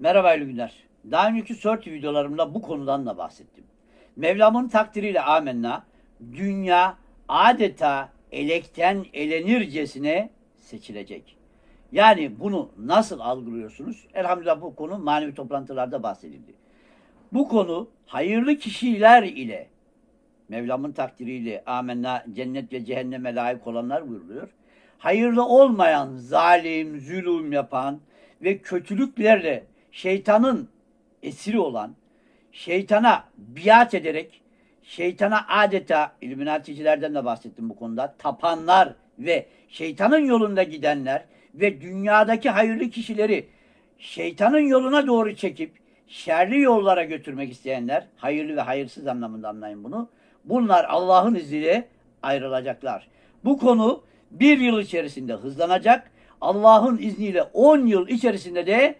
Merhaba hayırlı günler. Daha önceki sort videolarımda bu konudan da bahsettim. Mevlam'ın takdiriyle amenna dünya adeta elekten elenircesine seçilecek. Yani bunu nasıl algılıyorsunuz? Elhamdülillah bu konu manevi toplantılarda bahsedildi. Bu konu hayırlı kişiler ile Mevlam'ın takdiriyle amenna cennet ve cehenneme layık olanlar buyuruluyor. Hayırlı olmayan, zalim, zulüm yapan ve kötülüklerle şeytanın esiri olan, şeytana biat ederek, şeytana adeta illuminaticilerden de bahsettim bu konuda, tapanlar ve şeytanın yolunda gidenler ve dünyadaki hayırlı kişileri şeytanın yoluna doğru çekip şerli yollara götürmek isteyenler, hayırlı ve hayırsız anlamında anlayın bunu. Bunlar Allah'ın izniyle ayrılacaklar. Bu konu bir yıl içerisinde hızlanacak. Allah'ın izniyle 10 yıl içerisinde de